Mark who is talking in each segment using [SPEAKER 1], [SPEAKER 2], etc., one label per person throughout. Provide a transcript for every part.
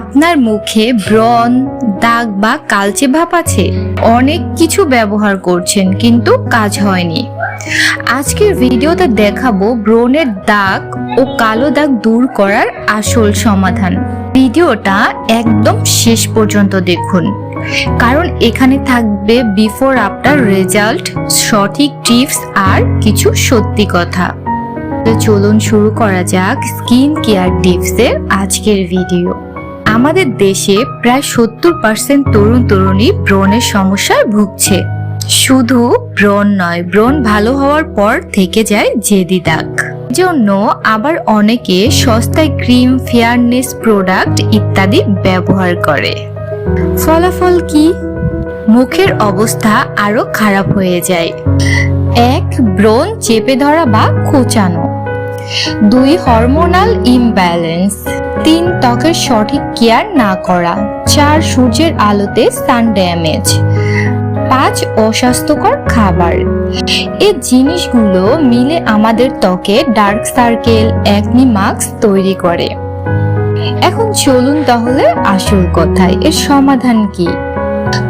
[SPEAKER 1] আপনার মুখে ব্রণ, দাগ বা কালচে ভাব আছে। অনেক কিছু ব্যবহার করছেন, কিন্তু কাজ হয়নি। আজকের ভিডিওতে দেখাবো ব্রণের দাগ ও কালো দাগ দূর করার আসল সমাধান। ভিডিওটা একদম শেষ পর্যন্ত দেখুন। কারণ এখানে থাকবে বিফোর আফটার রেজাল্ট সঠিক টিপস আর কিছু সত্যি কথা। চলুন শুরু করা যাক স্কিন কেয়ার টিপসের আজকের ভিডিও আমাদের দেশে প্রায় সত্তর পার্সেন্ট তরুণ তরুণী ব্রণের সমস্যায় ভুগছে। শুধু ব্রণ নয়, ব্রণ ভালো হওয়ার পর থেকে যায় জেদি দাগ। জন্য আবার অনেকে সস্তায় ক্রিম, ফেয়ারনেস প্রোডাক্ট ইত্যাদি ব্যবহার করে। ফলাফল কি? মুখের অবস্থা আরও খারাপ হয়ে যায়। এক, ব্রণ চেপে ধরা বা খোঁচানো। দুই, হরমোনাল ইমব্যালেন্স তিন ত্বকের সঠিক কেয়ার না করা, চার সূর্যের আলোতে সান ড্যামেজ, পাঁচ অস্বাস্থ্যকর খাবার। এই জিনিসগুলো মিলে আমাদের ত্বকে ডার্ক সার্কেল একনি মার্কস তৈরি করে। এখন চলুন তাহলে আসল কথায়, এর সমাধান কি?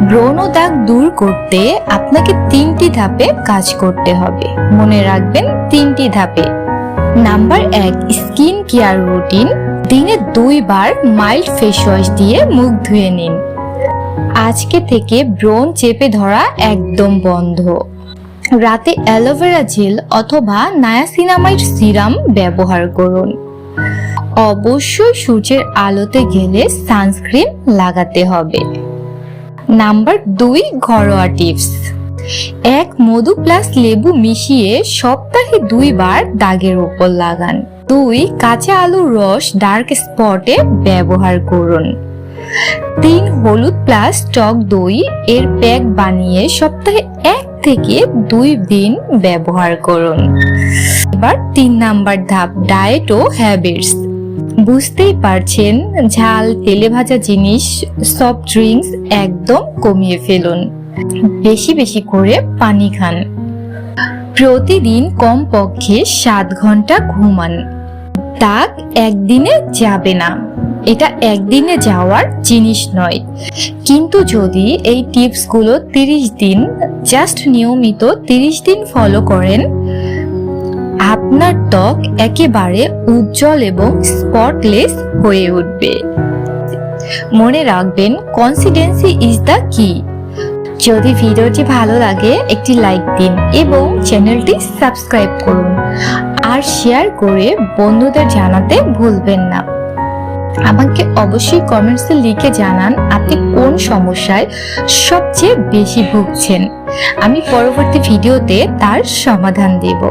[SPEAKER 1] ব্রণ দাগ দূর করতে আপনাকে তিনটি ধাপে কাজ করতে হবে। মনে রাখবেন তিনটি ধাপে। নাম্বার এক, স্কিন কেয়ার রুটিন। দিনে দুইবার মাইল্ড ফেস ওয়াশ দিয়ে মুখ ধুয়ে নিন। আজকে থেকে ব্রণ চেপে ধরা একদম বন্ধ। রাতে অ্যালোভেরা জেল অথবা নায়াসিনামাইড সিরাম ব্যবহার করুন। অবশ্যই সূর্যের আলোতে গেলে সানস্ক্রিন লাগাতে হবে। নাম্বার দুই, ঘরোয়া টিপস। এক মধু প্লাস লেবু মিশিয়ে সপ্তাহে দুইবার দাগের ওপর লাগান। দুই, কাঁচা আলুর রস ডার্ক স্পটে ব্যবহার করুন। তিন, হলুদ প্লাস টক দই এর প্যাক বানিয়ে সপ্তাহে এক থেকে দুই দিন ব্যবহার করুন। এবার তিন নাম্বার ধাপ ডায়েট ও হ্যাবিটস বুঝতেই পারছেন, ঝাল, তেলে ভাজা জিনিস সফট ড্রিঙ্কস একদম কমিয়ে ফেলুন। বেশি বেশি করে পানি খান। প্রতিদিন কমপক্ষে সাত ঘণ্টা ঘুমান। দাগ একদিনে যাবে না। এটা একদিনে যাওয়ার জিনিস নয়। কিন্তু যদি এই টিপসগুলো তিরিশ দিন জাস্ট নিয়মিত তিরিশ দিন ফলো করেন, আপনার ত্বক একেবারে উজ্জ্বল এবং স্পটলেস হয়ে উঠবে। মনে রাখবেন কনসিডেন্সি ইজ দ্য কি যদি ভিডিওটি ভালো লাগে, একটি লাইক দিন এবং চ্যানেলটি সাবস্ক্রাইব করুন। আর শেয়ার করে বন্ধুদের জানাতে ভুলবেন না। আমাকে অবশ্যই কমেন্টসে লিখে জানান আপনি কোন সমস্যায় সবচেয়ে বেশি ভুগছেন। আমি পরবর্তী ভিডিওতে তার সমাধান দেব।